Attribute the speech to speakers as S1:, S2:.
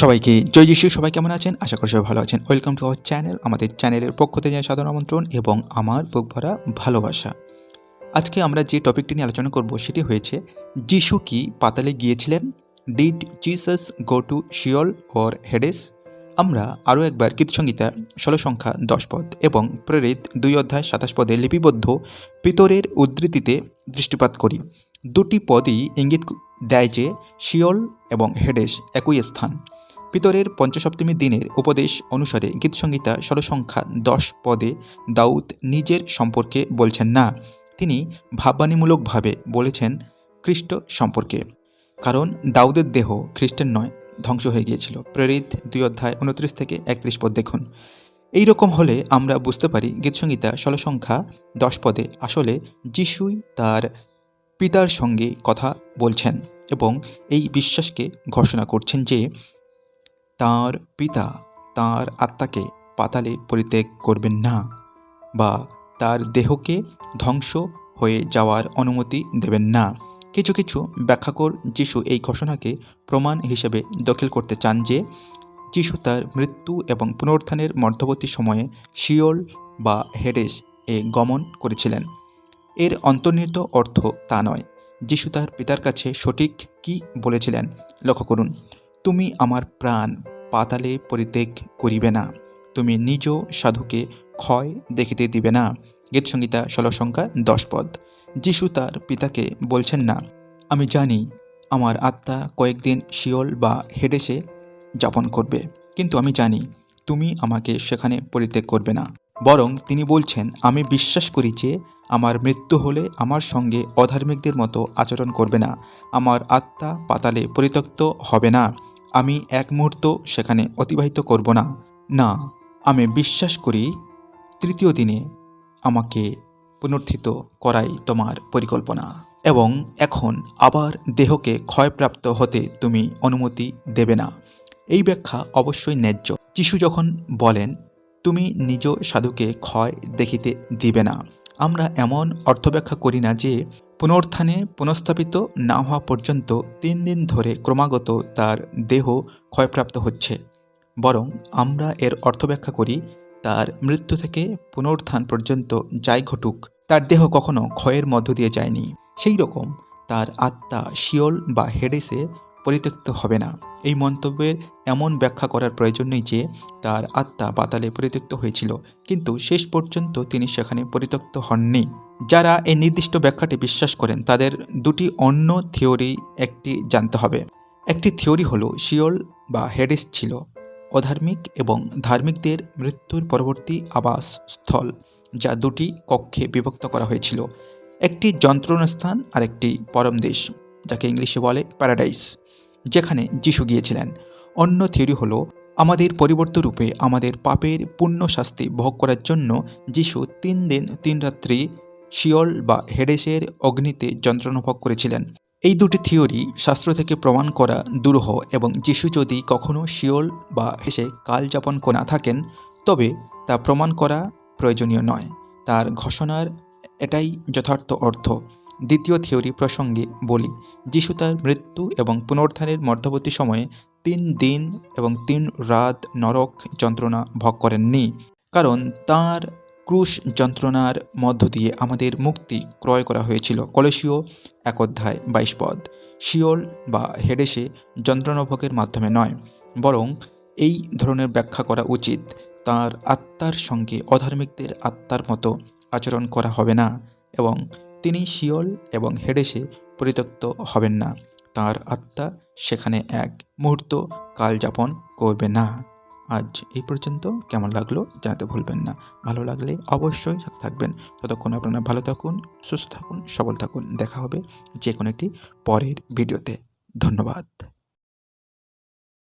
S1: সবাইকে জয় যিশু, সবাই কেমন আছেন? আশা করি সবাই ভালো আছেন। ওয়েলকাম টু আওয়ার চ্যানেল আমাদের চ্যানেলের পক্ষ থেকে সাধারণ আমন্ত্রণ এবং আমার বুক ভরা ভালোবাসা। আজকে আমরা যে টপিকটি নিয়ে আলোচনা করব, সেটি হয়েছে, যিশু কি পাতালে গিয়েছিলেন? Did Jesus go to Sheol or Hades আমরা আরও একবার গীতসংগীতা ষোলো সংখ্যা দশ পদ এবং প্রেরিত দুই অধ্যায় সাতাশ পদে লিপিবদ্ধ পিতরের উদ্ধৃতিতে দৃষ্টিপাত করি। দুটি পদই ইঙ্গিত দেয় যে শিওল এবং হেডেস একই স্থান। পিতরের পঞ্চসপ্তমী দিনের উপদেশ অনুসারে গীতসংগীতা ষোলসংখ্যা দশ পদে দাউদ নিজের সম্পর্কে বলছেন, না, তিনি ভাববাণীমূলকভাবে বলেছেন খ্রিস্ট সম্পর্কে। কারণ দাউদের দেহ খ্রিস্টের নয়, ধ্বংস হয়ে গিয়েছিল। প্রেরিত দুই অধ্যায় উনত্রিশ থেকে একত্রিশ পদ দেখুন। এই রকম হলে আমরা বুঝতে পারি গীতসংগীতা ষোলসংখ্যা দশ পদে আসলে যিশুই তার পিতার সঙ্গে কথা বলছেন এবং এই বিশ্বাসকে ঘোষণা করছেন যে তার পিতা তার আত্মাকে পাতালে পরিত্যাগ করবেন না বা তার দেহকে ধ্বংস হয়ে যাওয়ার অনুমতি দেবেন না। কিছু কিছু ব্যাখ্যাকর যিশু এই ঘোষণাকে প্রমাণ হিসেবে দখল করতে চান যে, যিশু তার মৃত্যু এবং পুনরুত্থানের মধ্যবর্তী সময়ে শিওল বা হেডেস এ গমন করেছিলেন। এর অন্তর্নিহিত অর্থ তা নয়। যিশু তার পিতার কাছে সঠিক কি বলেছিলেন? লক্ষ্য করুন। তুমি আমার প্রাণ পাতালে পরিত্যাগ করিবে না। তুমি নিজ সাধুকে ক্ষয় দেখিতে দিবে না। গীতসংগীতা ষোলো সংখ্যা দশ পদ। যিশু তার পিতাকে বলছেন না, আমি জানি আমার আত্মা কয়েকদিন শিওল বা হেডেসে যাপন করবে, কিন্তু আমি জানি তুমি আমাকে সেখানে পরিত্যাগ করবে না। বরং তিনি বলছেন, আমি বিশ্বাস করি যে আমার মৃত্যু হলে আমার সঙ্গে অধার্মিকদের মতো আচরণ করবে না। আমার আত্মা পাতালে পরিত্যক্ত হবে না। আমি এক মুহূর্ত সেখানে অতিবাহিত করব না। না, আমি বিশ্বাস করি তৃতীয় দিনে আমাকে পুনর্থিত করাই তোমার পরিকল্পনা। এবং এখন আবার দেহকে ক্ষয়প্রাপ্ত হতে তুমি অনুমতি দেবে না। এই ব্যাখ্যা অবশ্যই ন্যায্য। যিশু যখন বলেন, তুমি নিজ সাধুকে ক্ষয় দেখিতে দিবে না আমরা এমন অর্থ ব্যাখ্যা করি না যে পুনর্থানে পুনঃস্থাপিত না হওয়া পর্যন্ত তিন দিন ধরে ক্রমাগত তার দেহ ক্ষয়প্রাপ্ত হচ্ছে, বরং আমরা এর অর্থ ব্যাখ্যা করি তার মৃত্যু থেকে পুনরুত্থান পর্যন্ত যাই ঘটুক, তার দেহ কখনো ক্ষয়ের মধ্য দিয়ে যায়নি। সেই রকম তার আত্মা শিওল বা হেডেসে পরিত্যক্ত হবে না। এই মন্তব্যের এমন ব্যাখ্যা করার প্রয়োজন নেই যে তার আত্মা পাতালে পরিত্যক্ত হয়েছিল, কিন্তু শেষ পর্যন্ত তিনি সেখানে পরিত্যক্ত হননি। যারা এই নির্দিষ্ট ব্যাখ্যাটি বিশ্বাস করেন, তাদের দুটি অন্য থিওরি একটি জানতে হবে। একটি থিওরি হলো, শিওল বা হেডেস ছিল অধার্মিক এবং ধার্মিকদের মৃত্যুর পরবর্তী আবাস স্থল যা দুটি কক্ষে বিভক্ত করা হয়েছিল। একটি যন্ত্রণাস্থান আর একটি পরম দেশ, যাকে ইংলিশে বলে প্যারাডাইস। যেখানে যিশু গিয়েছিলেন। অন্য থিওরি হলো, আমাদের পরিবর্ত রূপে আমাদের পাপের পূর্ণ শাস্তি ভোগ করার জন্য যিশু তিন দিন, তিন রাত্রি শিওল বা হেডেসের অগ্নিতে যন্ত্রণা ভোগ করেছিলেন। এই দুটি থিওরি শাস্ত্র থেকে প্রমাণ করা দুরূহ এবং যিশু যদি কখনও শিওল বা হেসে কালযাপন না থাকেন, তবে তা প্রমাণ করা প্রয়োজনীয় নয়। তার ঘোষণার এটাই যথার্থ অর্থ। দ্বিতীয় থিওরি প্রসঙ্গে বলি, যিশু তার মৃত্যু এবং পুনরুত্থানের মধ্যবর্তী সময়ে তিন দিন এবং তিন রাত নরক যন্ত্রণা ভোগ করেননি, কারণ তার ক্রুশ যন্ত্রণার মধ্য দিয়ে আমাদের মুক্তি ক্রয় করা হয়েছিল। কলসীয় এক অধ্যায় বাইশ পদ, শিওল বা হেডেসে যন্ত্রণাভোগের মাধ্যমে নয়, বরং এই ধরনের ব্যাখ্যা করা উচিত, তার আত্মার সঙ্গে অধার্মিকদের আত্মার মতো আচরণ করা হবে না, এবং তিনি শিওল এবং হেডেসে পরিত্যক্ত হবেন না। তার আত্মা সেখানে এক মুহূর্ত কালযাপন করবে না। আজ এই পর্যন্ত। কেমন লাগল জানাতে ভুলবেন না। ভালো লাগলে অবশ্যই সাথে থাকবেন। ততক্ষণ আপনারা ভালো থাকুন, সুস্থ থাকুন, সবল থাকুন। দেখা হবে যে কোনো একটি পরের ভিডিওতে। ধন্যবাদ।